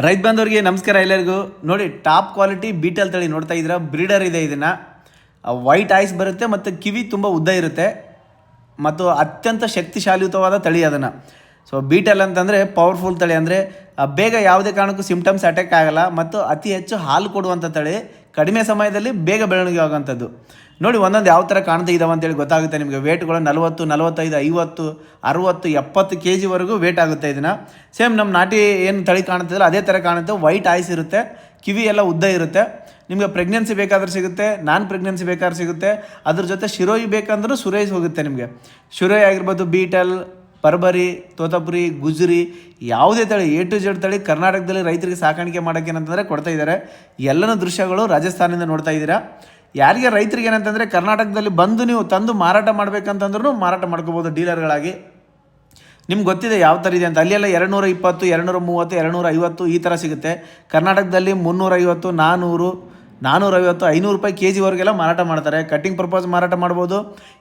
ರೈತ ಬಾಂಧವ್ರಿಗೆ ನಮಸ್ಕಾರ ಎಲ್ಲರಿಗೂ. ನೋಡಿ ಟಾಪ್ ಕ್ವಾಲಿಟಿ ಬೀಟಲ್ ತಳಿ ನೋಡ್ತಾ ಇದ್ದೀರಾ? ಬ್ರೀಡರ್ ಇದೆ ಇದನ್ನು. ವೈಟ್ ಐಸ್ ಬರುತ್ತೆ ಮತ್ತು ಕಿವಿ ತುಂಬ ಉದ್ದ ಇರುತ್ತೆ. ಮತ್ತು ಅತ್ಯಂತ ಶಕ್ತಿಶಾಲಿಯುತವಾದ ತಳಿ ಅದನ್ನು. ಸೊ ಬೀಟಲ್ ಅಂತಂದರೆ ಪವರ್ಫುಲ್ ತಳಿ ಅಂದರೆ ಬೇಗ ಯಾವುದೇ ಕಾರಣಕ್ಕೂ ಸಿಮ್ಟಮ್ಸ್ ಅಟ್ಯಾಕ್ ಆಗಲ್ಲ, ಮತ್ತು ಅತಿ ಹೆಚ್ಚು ಹಾಲು ಕೊಡುವಂಥ ತಳಿ ಕಡಿಮೆ ಸಮಯದಲ್ಲಿ ಬೇಗ ಬೆಳವಣಿಗೆ ಆಗುವಂಥದ್ದು. ನೋಡಿ, ಒಂದೊಂದು ಯಾವ ಥರ ಕಾಣ್ತಾ ಇದ್ದಾವೆ ಅಂತೇಳಿ ಗೊತ್ತಾಗುತ್ತೆ ನಿಮಗೆ. ವೇಟ್ಗಳು ನಲವತ್ತು, ನಲವತ್ತೈದು, ಐವತ್ತು, ಅರುವತ್ತು, ಎಪ್ಪತ್ತು ಕೆ ಜಿವರೆಗೂ ವೇಟ್ ಆಗುತ್ತೆ ಇದನ್ನು. ಸೇಮ್ ನಮ್ಮ ನಾಟಿ ಏನು ತಳಿ ಕಾಣುತ್ತದಲ್ಲ ಅದೇ ಥರ ಕಾಣುತ್ತೆ. ವೈಟ್ ಐಸ್ ಇರುತ್ತೆ, ಕಿವಿ ಎಲ್ಲ ಉದ್ದ ಇರುತ್ತೆ. ನಿಮಗೆ ಪ್ರೆಗ್ನೆನ್ಸಿ ಬೇಕಾದ್ರೆ ಸಿಗುತ್ತೆ, ನಾನ್ ಪ್ರೆಗ್ನೆನ್ಸಿ ಬೇಕಾದ್ರೆ ಸಿಗುತ್ತೆ. ಅದ್ರ ಜೊತೆ ಶಿರೋಯಿ ಬೇಕಂದ್ರೂ ಸುರೇಶ್ ಹೋಗುತ್ತೆ ನಿಮಗೆ. ಶಿರೋಯಿ ಆಗಿರ್ಬೋದು ಬೀಟಲ್ ಪರ್ಬರಿ, ತೋತಪುರಿ, ಗುಜರಿ, ಯಾವುದೇ ತಳಿ ಎ ಟು ಜೆಡ್ ತಳಿ ಕರ್ನಾಟಕದಲ್ಲಿ ರೈತರಿಗೆ ಸಾಕಾಣಿಕೆ ಮಾಡೋಕೆ ಏನಂತಂದರೆ ಕೊಡ್ತಾ ಇದ್ದಾರೆ. ಎಲ್ಲನೂ ದೃಶ್ಯಗಳು ರಾಜಸ್ಥಾನದಿಂದ ನೋಡ್ತಾ ಇದ್ದೀರಾ. ಯಾರಿಗೆ ರೈತರಿಗೆ ಏನಂತಂದರೆ ಕರ್ನಾಟಕದಲ್ಲಿ ಬಂದು ನೀವು ತಂದು ಮಾರಾಟ ಮಾಡಬೇಕಂತಂದ್ರೂ ಮಾರಾಟ ಮಾಡ್ಕೋಬೋದು ಡೀಲರ್ಗಳಾಗಿ. ನಿಮ್ಗೆ ಗೊತ್ತಿದೆ ಯಾವ ಥರ ಇದೆ ಅಂತ. ಅಲ್ಲೆಲ್ಲ ಎರಡುನೂರ ಇಪ್ಪತ್ತು, ಎರಡುನೂರ ಮೂವತ್ತು, ಎರಡುನೂರ ಐವತ್ತು ಈ ಥರ ಸಿಗುತ್ತೆ. ಕರ್ನಾಟಕದಲ್ಲಿ ಮುನ್ನೂರೈವತ್ತು ನಾನ್ನೂರು ನಾನ್ನೂರೈವತ್ತು ಐನೂರು ರೂಪಾಯಿ ಕೆ ಜಿವರೆಗೆಲ್ಲ ಮಾರಾಟ ಮಾಡ್ತಾರೆ. ಕಟ್ಟಿಂಗ್ ಪರ್ಪಸ್ ಮಾರಾಟ ಮಾಡ್ಬೋದು.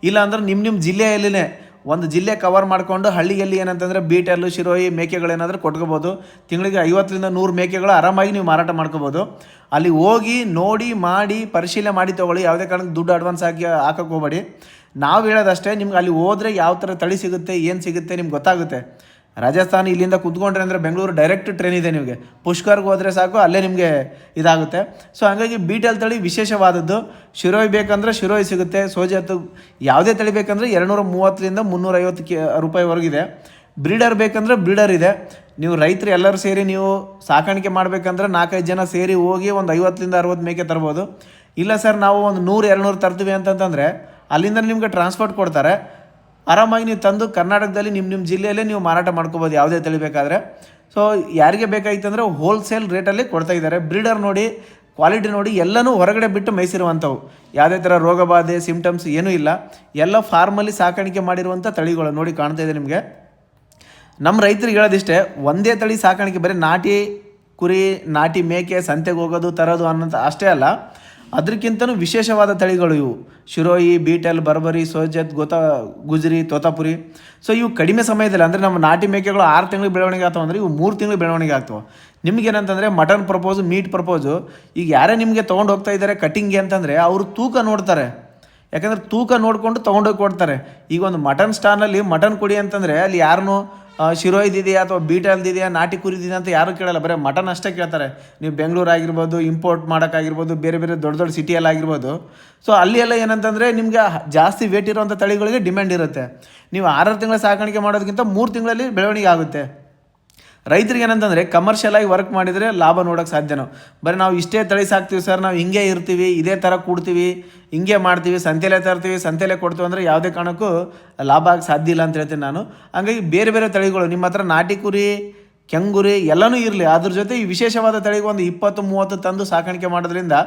ಇಲ್ಲ ಅಂದ್ರೆ ನಿಮ್ಮ ನಿಮ್ಮ ಜಿಲ್ಲೆಯಲ್ಲಿನೇ ಒಂದು ಜಿಲ್ಲೆ ಕವರ್ ಮಾಡಿಕೊಂಡು ಹಳ್ಳಿಯಲ್ಲಿ ಏನಂತಂದರೆ ಬೀಟಲ್ಲು ಶಿರೋಯಿ ಮೇಕೆಗಳೇನಾದರೂ ಕೊಟ್ಕೋಬೋದು. ತಿಂಗಳಿಗೆ ಐವತ್ತರಿಂದ ನೂರು ಮೇಕೆಗಳು ಆರಾಮಾಗಿ ನೀವು ಮಾರಾಟ ಮಾಡ್ಕೋಬೋದು. ಅಲ್ಲಿ ಹೋಗಿ ನೋಡಿ, ಮಾಡಿ, ಪರಿಶೀಲನೆ ಮಾಡಿ ತೊಗೊಳ್ಳಿ. ಯಾವುದೇ ಕಾರಣಕ್ಕೆ ದುಡ್ಡು ಅಡ್ವಾನ್ಸ್ ಹಾಕಿ ಹಾಕಕ್ಕೆ ಹೋಗಬೇಡಿ. ನಾವು ಹೇಳೋದಷ್ಟೇ, ನಿಮ್ಗೆ ಅಲ್ಲಿ ಹೋದರೆ ಯಾವ ಥರ ತಳಿ ಸಿಗುತ್ತೆ, ಏನು ಸಿಗುತ್ತೆ ನಿಮ್ಗೆ ಗೊತ್ತಾಗುತ್ತೆ. ರಾಜಸ್ಥಾನ ಇಲ್ಲಿಂದ ಕುತ್ಕೊಂಡ್ರೆ ಅಂದರೆ ಬೆಂಗಳೂರು ಡೈರೆಕ್ಟ್ ಟ್ರೈನ್ ಇದೆ ನಿಮಗೆ. ಪುಷ್ಕರ್ಗೆ ಹೋದರೆ ಸಾಕು, ಅಲ್ಲೇ ನಿಮಗೆ ಇದಾಗುತ್ತೆ. ಸೊ ಹಾಗಾಗಿ ಬೀಟಲ್ ತಳಿ ವಿಶೇಷವಾದದ್ದು. ಶಿರೋಯಿ ಬೇಕಂದ್ರೆ ಶಿರೋಯಿ ಸಿಗುತ್ತೆ. ಸೋಜತ್ತು ಯಾವುದೇ ತಳಿ ಬೇಕಂದ್ರೆ ಎರಡುನೂರ ಮೂವತ್ತರಿಂದ ಮುನ್ನೂರೈವತ್ತು ಕೆ ರೂಪಾಯಿವರೆಗಿದೆ ಬ್ರೀಡರ್ ಬೇಕಂದ್ರೆ ಬ್ರೀಡರ್ ಇದೆ. ನೀವು ರೈತರು ಎಲ್ಲರೂ ಸೇರಿ ನೀವು ಸಾಕಾಣಿಕೆ ಮಾಡಬೇಕಂದ್ರೆ ನಾಲ್ಕೈದು ಜನ ಸೇರಿ ಹೋಗಿ ಒಂದು ಐವತ್ತರಿಂದ ಅರವತ್ತು ಮೇಕೆ ತರ್ಬೋದು. ಇಲ್ಲ ಸರ್, ನಾವು ಒಂದು ನೂರು ಎರಡು ನೂರು ತರ್ತೀವಿ ಅಂತಂತಂದರೆ ಅಲ್ಲಿಂದ ನಿಮಗೆ ಟ್ರಾನ್ಸ್ಪೋರ್ಟ್ ಕೊಡ್ತಾರೆ. ಆರಾಮಾಗಿ ನೀವು ತಂದು ಕರ್ನಾಟಕದಲ್ಲಿ ನಿಮ್ಮ ನಿಮ್ಮ ಜಿಲ್ಲೆಯಲ್ಲೇ ನೀವು ಮಾರಾಟ ಮಾಡ್ಕೋಬೋದು, ಯಾವುದೇ ತಳಿ ಬೇಕಾದರೆ ಸೊ ಯಾರಿಗೆ ಬೇಕಾಗಿತ್ತು ಅಂದರೆ ಹೋಲ್ಸೇಲ್ ರೇಟಲ್ಲಿ ಕೊಡ್ತಾ ಇದ್ದಾರೆ. ಬ್ರೀಡರ್ ನೋಡಿ ಕ್ವಾಲಿಟಿ ನೋಡಿ, ಎಲ್ಲನೂ ಹೊರಗಡೆ ಬಿಟ್ಟು ಮೇಯಿಸಿರುವಂಥವು. ಯಾವುದೇ ಥರ ರೋಗ ಬಾಧೆ ಸಿಮ್ಟಮ್ಸ್ ಏನೂ ಇಲ್ಲ. ಎಲ್ಲ ಫಾರ್ಮಲ್ಲಿ ಸಾಕಾಣಿಕೆ ಮಾಡಿರುವಂಥ ತಳಿಗಳು ನೋಡಿ ಕಾಣ್ತಾ ಇದೆ ನಿಮಗೆ. ನಮ್ಮ ರೈತರಿಗೆ ಹೇಳೋದಿಷ್ಟೇ, ಒಂದೇ ತಳಿ ಸಾಕಾಣಿಕೆ ಬರೀ ನಾಟಿ ಕುರಿ, ನಾಟಿ ಮೇಕೆ, ಸಂತೆಗೆ ಹೋಗೋದು, ತರೋದು ಅನ್ನೋಂಥ ಅಷ್ಟೇ ಅಲ್ಲ. ಅದಕ್ಕಿಂತನೂ ವಿಶೇಷವಾದ ತಳಿಗಳು ಇವು. ಶಿರೋಯಿ, ಬೀಟಲ್, ಬರ್ಬರಿ, ಸೋಜತ್, ಗೊತಾ, ಗುಜರಿ, ತೋತಾಪುರಿ. ಸೊ ಇವು ಕಡಿಮೆ ಸಮಯದಲ್ಲಿ, ಅಂದರೆ ನಮ್ಮ ನಾಟಿ ಮೇಕೆಗಳು ಆರು ತಿಂಗಳು ಬೆಳವಣಿಗೆ ಆಗ್ತಾವೆ ಅಂದರೆ ಇವು ಮೂರು ತಿಂಗಳು ಬೆಳವಣಿಗೆ ಆಗ್ತವೆ. ನಿಮಗೇನಂತಂದರೆ ಮಟನ್ ಪ್ರಪೋಸು, ಮೀಟ್ ಪ್ರಪೋಸು, ಈಗ ಯಾರೇ ನಿಮಗೆ ತೊಗೊಂಡು ಹೋಗ್ತಾ ಇದ್ದಾರೆ ಕಟಿಂಗ್ಗೆ ಅಂತಂದರೆ ಅವರು ತೂಕ ನೋಡ್ತಾರೆ. ಯಾಕಂದರೆ ತೂಕ ನೋಡಿಕೊಂಡು ತೊಗೊಂಡೋಗಿ ಕೊಡ್ತಾರೆ. ಈಗ ಒಂದು ಮಟನ್ ಸ್ಟಾನಲ್ಲಿ ಮಟನ್ ಕೊಡಿ ಅಂತಂದರೆ ಅಲ್ಲಿ ಯಾರನ್ನೂ ಶಿರೋಯ್ದಿದೆಯಾ ಅಥವಾ ಬೀಟಲ್ದಿದೆಯಾ ನಾಟಿ ಕುರಿದಿದೆಯಾ ಅಂತ ಯಾರು ಕೇಳಲ್ಲ. ಬರೀ ಮಟನ್ ಅಷ್ಟೇ ಕೇಳ್ತಾರೆ. ನೀವು ಬೆಂಗಳೂರು ಆಗಿರ್ಬೋದು ಇಂಪೋರ್ಟ್ ಮಾಡೋಕ್ಕಾಗಿರ್ಬೋದು ಬೇರೆ ಬೇರೆ ದೊಡ್ಡ ದೊಡ್ಡ ಸಿಟಿಯಲ್ಲಿ ಆಗಿರ್ಬೋದು. ಸೊ ಅಲ್ಲಿ ಎಲ್ಲ ಏನಂತಂದರೆ ನಿಮಗೆ ಜಾಸ್ತಿ ವೇಟ್ ಇರೋವಂಥ ತಳಿಗಳಿಗೆ ಡಿಮ್ಯಾಂಡ್ ಇರುತ್ತೆ. ನೀವು ಆರಾರು ತಿಂಗಳ ಸಾಕಾಣಿಕೆ ಮಾಡೋದಕ್ಕಿಂತ ಮೂರು ತಿಂಗಳಲ್ಲಿ ಬೆಳವಣಿಗೆ ಆಗುತ್ತೆ. ರೈತರಿಗೆ ಏನಂತಂದರೆ ಕಮರ್ಷಿಯಲ್ ಆಗಿ ವರ್ಕ್ ಮಾಡಿದರೆ ಲಾಭ ನೋಡೋಕೆ ಸಾಧ್ಯನೋ? ಬರೀ ನಾವು ಇಷ್ಟೇ ತಳಿ ಸಾಕ್ತೀವಿ ಸರ್ ನಾವು ಹಿಂಗೆ ಇರ್ತೀವಿ, ಇದೇ ಥರ ಕೂಡ್ತೀವಿ, ಹಿಂಗೆ ಮಾಡ್ತೀವಿ, ಸಂತೆಲೆ ತರ್ತೀವಿ, ಸಂತೆಲೆ ಕೊಡ್ತೀವಿ ಅಂದರೆ ಯಾವುದೇ ಕಾರಣಕ್ಕೂ ಲಾಭ ಆಗಕ್ಕೆ ಸಾಧ್ಯ ಇಲ್ಲ ಅಂತ ಹೇಳ್ತೀನಿ ನಾನು. ಹಂಗಾಗಿ ಬೇರೆ ಬೇರೆ ತಳಿಗಳು, ನಿಮ್ಮ ಹತ್ರ ನಾಟಿ ಕುರಿ ಕೆಂಗುರಿ ಎಲ್ಲನೂ ಇರಲಿ. ಅದ್ರ ಜೊತೆ ಈ ವಿಶೇಷವಾದ ತಳಿಗೆ ಒಂದು ಇಪ್ಪತ್ತು, ಮೂವತ್ತು ತಂದು ಸಾಕಾಣಿಕೆ ಮಾಡೋದ್ರಿಂದ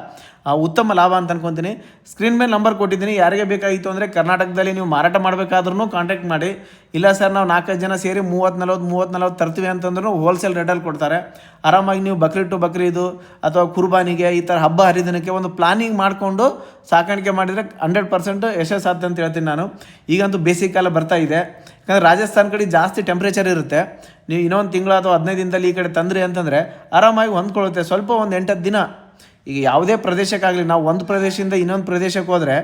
ಉತ್ತಮ ಲಾಭ ಅಂತ ಅನ್ಕೊತೀನಿ. ಸ್ಕ್ರೀನ್ ಮೇಲೆ ನಂಬರ್ ಕೊಟ್ಟಿದ್ದೀನಿ. ಯಾರಿಗೆ ಬೇಕಾಗಿತ್ತು ಅಂದರೆ ಕರ್ನಾಟಕದಲ್ಲಿ ನೀವು ಮಾರಾಟ ಮಾಡಬೇಕಾದ್ರೂ ಕಾಂಟ್ಯಾಕ್ಟ್ ಮಾಡಿ. ಇಲ್ಲ ಸರ್, ನಾವು ನಾಲ್ಕೈದು ಜನ ಸೇರಿ ಮೂವತ್ತು, ನಲ್ವತ್ತು ಮೂವತ್ತು, ನಲ್ವತ್ತು ತರ್ತೀವಿ ಅಂತಂದ್ರೂ ಹೋಲ್ಸೇಲ್ ರೇಟಲ್ಲಿ ಕೊಡ್ತಾರೆ. ಆರಾಮಾಗಿ ನೀವು ಬಕ್ರೀ ಟು ಬಕ್ರೀದು ಅಥವಾ ಕುರ್ಬಾನಿಗೆ ಈ ಥರ ಹಬ್ಬ ಹರಿದಿನಕ್ಕೆ ಒಂದು ಪ್ಲಾನಿಂಗ್ ಮಾಡಿಕೊಂಡು ಸಾಕಾಣಿಕೆ ಮಾಡಿದರೆ ಹಂಡ್ರೆಡ್ ಪರ್ಸೆಂಟ್ ಯಶಸ್ಸಾಗ್ತದೆ ಅಂತ ಹೇಳ್ತೀನಿ ನಾನು. ಈಗಂತೂ ಬೇಸಿಗೆ ಕಾಲ ಬರ್ತಾ ಇದೆ. ಯಾಕಂದರೆ ರಾಜಸ್ಥಾನ ಕಡೆ ಜಾಸ್ತಿ ಟೆಂಪ್ರೇಚರ್ ಇರುತ್ತೆ. ನೀವು ಇನ್ನೊಂದು ತಿಂಗಳು ಅಥವಾ ಹದಿನೈದು ದಿನದಲ್ಲಿ ಈ ಕಡೆ ತಂದ್ರಿ ಅಂತಂದರೆ ಆರಾಮಾಗಿ ಹೊಂದ್ಕೊಳ್ಳುತ್ತೆ. ಸ್ವಲ್ಪ ಒಂದು ಎಂಟತ್ತು ದಿನ. ಈಗ ಯಾವುದೇ ಪ್ರದೇಶಕ್ಕಾಗಲಿ, ನಾವು ಒಂದು ಪ್ರದೇಶದಿಂದ ಇನ್ನೊಂದು ಪ್ರದೇಶಕ್ಕೆ ಹೋದರೆ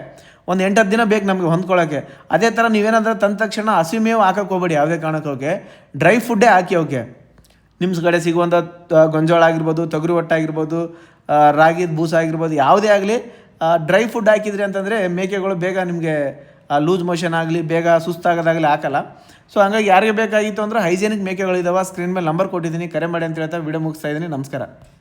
ಒಂದು ಎಂಟತ್ತು ದಿನ ಬೇಕು ನಮಗೆ ಹೊಂದ್ಕೊಳ್ಳೋಕ್ಕೆ ಅದೇ ಥರ ನೀವೇನಾದರೂ ತಂದ ತಕ್ಷಣ ಹಸಿಮೇವು ಹಾಕಕ್ಕೆ ಹೋಗ್ಬೇಡಿ ಯಾವುದೇ ಕಾರಣಕ್ಕೆ ಡ್ರೈ ಫುಡ್ಡೇ ಹಾಕಿ ಓಕೆ ನಿಮ್ಮ ಕಡೆ ಸಿಗುವಂಥ ಗೊಂಜೋಳ ಆಗಿರ್ಬೋದು, ತೊಗರಿ ಒಟ್ಟಾಗಿರ್ಬೋದು ಆಗಿರ್ಬೋದು ರಾಗಿದ ಬೂಸ ಆಗಿರ್ಬೋದು, ಯಾವುದೇ ಆಗಲಿ ಡ್ರೈ ಫುಡ್ ಹಾಕಿದ್ರಿ ಅಂತಂದರೆ ಮೇಕೆಗಳು ಬೇಗ ನಿಮಗೆ ಲೂಸ್ ಮೋಷನ್ ಆಗಲಿ, ಬೇಗ ಸುಸ್ತಾಗೋದಾಗಲಿ ಹಾಕಲ್ಲ. ಸೊ ಹಂಗಾಗಿ ಯಾರಿಗೆ ಬೇಕಾಗಿತ್ತು ಅಂದರೆ ಹೈಜೆನಿಕ್ ಮೇಕೆಗಳಿದ್ದಾವೆ ಸ್ಕ್ರೀನ್ ಮೇಲೆ ನಂಬರ್ ಕೊಟ್ಟಿದ್ದೀನಿ, ಕರೆ ಮಾಡಿ ಅಂತ ಹೇಳ್ತಾ ವಿಡಿಯೋ ಮುಗಿಸ್ತಾ ಇದ್ದೀನಿ. ನಮಸ್ಕಾರ.